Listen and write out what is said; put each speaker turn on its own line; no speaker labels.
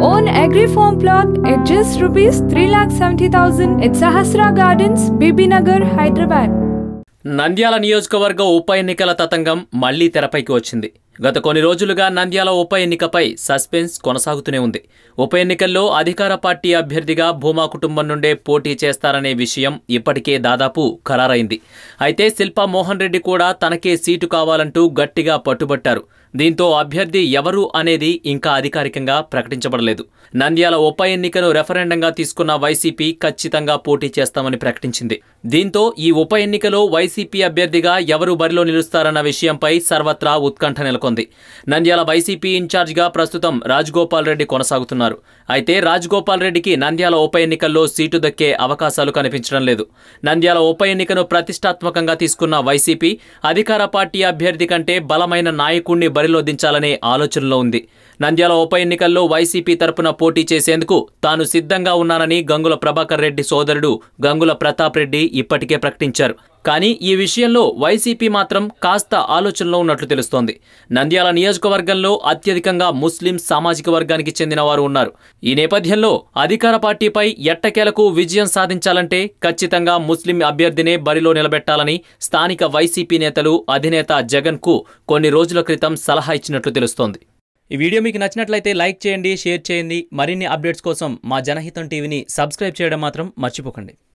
own agri farm plot at just rupees 3,70,000 at Sahasra Gardens, Bibinagar, Hyderabad.
Nandyal నియోజకవర్గ ఉప ఎన్నికల తతంగం మళ్ళీ తెరపైకి వచ్చింది గత కొన్ని రోజులుగా నంద్యాల ఉప ఎన్నికపై సస్పెన్స్ కొనసాగుతూనే ఉంది. ఉప ఎన్నికల్లో అధికార పార్టీ అభ్యర్థిగా భూమా కుటుంబం నుండే పోటీ చేస్తారనే విషయం ఇప్పటికే దాదాపు ఖరారైంది. అయితే శిల్పా మోహన్ రెడ్డి కూడా తనకే సీటు కావాలంటూ గట్టిగా పట్టుబట్టారు. దీంతో అభ్యర్థి ఎవరు అనేది ఇంకా అధికారికంగా ప్రకటించబడలేదు. నంద్యాల ఉప ఎన్నికను రెఫరెండంగా తీసుకున్న వైసీపీ ఖచ్చితంగా పోటీ చేస్తామని ప్రకటించింది. దీంతో ఈ ఉప ఎన్నికలో వైసీపీ అభ్యర్థిగా ఎవరు బరిలో నిలుస్తారన్న విషయంపై సర్వత్రా ఉత్కంఠ నెలకొంది. నంద్యాల వైసీపీ ఇన్ఛార్జిగా ప్రస్తుతం రాజగోపాల్ రెడ్డి కొనసాగుతున్నారు. అయితే రాజగోపాల్ రెడ్డికి నంద్యాల ఉప ఎన్నికల్లో సీటు దక్కే అవకాశాలు కనిపించడం లేదు. నంద్యాల ఉప ఎన్నికను ప్రతిష్టాత్మకంగా తీసుకున్న వైసీపీ అధికార పార్టీ అభ్యర్థి కంటే బలమైన నాయకుణ్ణి బరిలో దించాలనే ఆలోచనలో ఉంది. నంద్యాల ఉప ఎన్నికల్లో వైసీపీ తరపున పోటీ చేసేందుకు తాను సిద్ధంగా ఉన్నానని గంగుల ప్రభాకర్ రెడ్డి సోదరుడు గంగుల ప్రతాప్ రెడ్డి ఇప్పటికే ప్రకటించారు. కానీ ఈ విషయంలో వైసీపీ మాత్రం కాస్త ఆలోచనలో ఉన్నట్లు తెలుస్తోంది. నంద్యాల నియోజకవర్గంలో అత్యధికంగా ముస్లిం సామాజిక వర్గానికి చెందిన వారు ఉన్నారు. ఈ నేపథ్యంలో అధికార పార్టీపై ఎట్టకేలకు విజయం సాధించాలంటే ఖచ్చితంగా ముస్లిం అభ్యర్థినే బరిలో నిలబెట్టాలని స్థానిక వైసీపీ నేతలు అధినేత జగన్కు కొన్ని రోజుల క్రితం సలహా ఇచ్చినట్లు తెలుస్తోంది. ఈ వీడియో మీకు నచ్చినట్లయితే లైక్ చేయండి షేర్ చేయండి. మరిన్ని అప్డేట్స్ కోసం మా జనహితం టీవీని సబ్స్క్రైబ్ చేయడం మాత్రం మర్చిపోకండి.